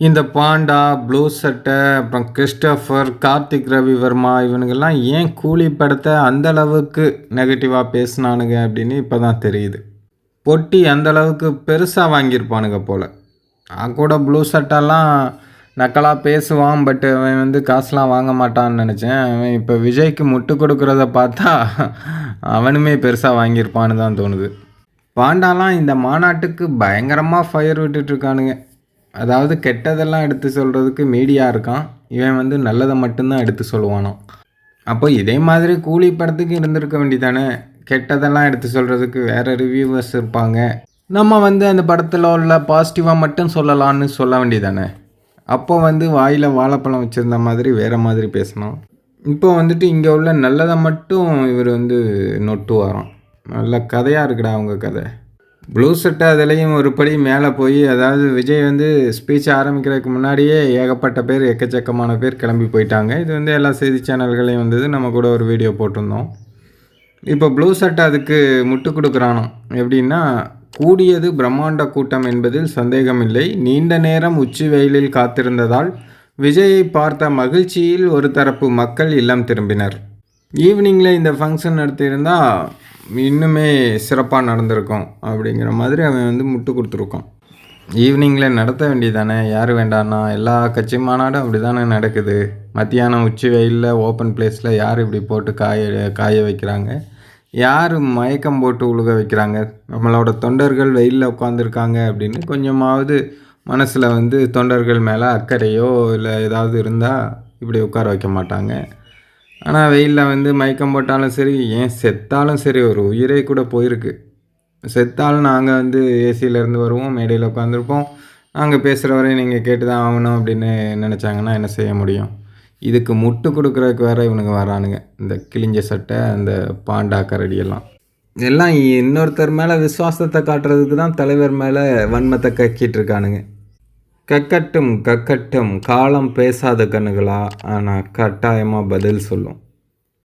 இந்த பாண்டா ப்ளூ சட்டை அப்புறம் கிறிஸ்டஃபர் கார்த்திக் ரவி வர்மா இவனுங்கெல்லாம் ஏன் கூலி படத்தை அந்த அளவுக்கு நெகட்டிவாக பேசினானுங்க அப்படின்னு இப்போ தான் தெரியுது. பொட்டி அந்த அளவுக்கு பெருசாக வாங்கியிருப்பானுங்க போல். நான் கூட ப்ளூ சட்டெல்லாம் நக்கலாக பேசுவான் பட் அவன் வந்து காசுலாம் வாங்க மாட்டான்னு நினச்சேன். அவன் இப்போ விஜய்க்கு முட்டு கொடுக்குறத பார்த்தா அவனுமே பெருசாக வாங்கியிருப்பான்னு தான் தோணுது. பாண்டாலாம் இந்த மாநாட்டுக்கு பயங்கரமாக ஃபயர் விட்டுட்ருக்கானுங்க அதாவது கெட்டதெல்லாம் எடுத்து சொல்கிறதுக்கு மீடியா இருக்கான். இவன் வந்து நல்லதை மட்டும்தான் எடுத்து சொல்லுவானாம் அப்போ இதே மாதிரி கூலி படத்துக்கு இருந்திருக்க வேண்டிதானே கெட்டதெல்லாம் எடுத்து சொல்கிறதுக்கு வேறு ரிவ்யூவர்ஸ் இருப்பாங்க. நம்ம வந்து அந்த படத்தில் உள்ள பாசிட்டிவாக மட்டும் சொல்லலான்னு சொல்ல வேண்டியதானே. அப்போ வந்து வாயில் வாழைப்பழம் வச்சுருந்த மாதிரி வேறு மாதிரி பேசணும். இப்போ வந்துட்டு இங்கே உள்ள நல்லதை மட்டும் இவர் வந்து நொட்டு வரோம் நல்ல கதையாக இருக்குடா அவங்க கதை. ப்ளூ சட்டை அதுலேயும் ஒரு படி மேலே போய் அதாவது விஜய் வந்து ஸ்பீச் ஆரம்பிக்கிறதுக்கு முன்னாடியே ஏகப்பட்ட பேர் எக்கச்சக்கமான பேர் கிளம்பி போயிட்டாங்க. இது வந்து எல்லா செய்தி சேனல்களையும் வந்தது. நம்ம கூட ஒரு வீடியோ போட்டிருந்தோம். இப்போ ப்ளூ சட்டை அதுக்கு முட்டு கொடுக்குறானோ? எப்படின்னா கூடியது பிரம்மாண்ட கூட்டம் என்பதில் சந்தேகமில்லை. நீண்ட நேரம் உச்சி வெயிலில் காத்திருந்ததால் விஜயை பார்த்த மகிழ்ச்சியில் ஒரு தரப்பு மக்கள் இல்லம் திரும்பினர். ஈவினிங்கில் இந்த ஃபங்க்ஷன் நடத்தியிருந்தா இன்னுமே சிறப்பாக நடந்திருக்கும் அப்படிங்கிற மாதிரி அவன் வந்து முட்டு கொடுத்துருக்கான். ஈவினிங்கில் நடத்த வேண்டியதானே? யார் வேண்டான்னா? எல்லா கட்சி மாநாடும் அப்படி தானே நடக்குது. மத்தியானம் உச்சி வெயிலில் ஓப்பன் பிளேஸில் யார் இப்படி போட்டு காய காய வைக்கிறாங்க? யார் மயக்கம் போட்டு உழுக வைக்கிறாங்க? நம்மளோட தொண்டர்கள் வெயிலில் உட்காந்துருக்காங்க அப்படின்னு கொஞ்சமாவது மனசில் வந்து தொண்டர்கள் மேலே அக்கறையோ இல்லை ஏதாவது இருந்தால் இப்படி உட்கார வைக்க மாட்டாங்க. ஆனால் வெயிலில் வந்து மயக்கம் போட்டாலும் சரி ஏன் செத்தாலும் சரி ஒரு உயிரே கூட போயிருக்கு. செத்தாலும் நாங்கள் வந்து ஏசியிலேருந்து வருவோம் மேடையில் உட்காந்துருப்போம் நாங்கள் பேசுகிற வரையும் நீங்கள் கேட்டு தான் ஆகணும் அப்படின்னு நினச்சாங்கன்னா என்ன செய்ய முடியும்? இதுக்கு முட்டு கொடுக்குறதுக்கு வேறு இவனுங்க வரானுங்க. இந்த கிழிஞ்ச சட்டை அந்த பாண்டா கரடியெல்லாம். எல்லாம் இன்னொருத்தர் மேலே விசுவாசத்தை காட்டுறதுக்கு தான் தலைவர் மேலே வன்மத்தை கக்கிட்டு இருக்கானுங்க. கக்கட்டும் கக்கட்டும் காலம் பேசாத கண்ணுகளா? ஆனால் கட்டாயமாக பதில் சொல்லும்.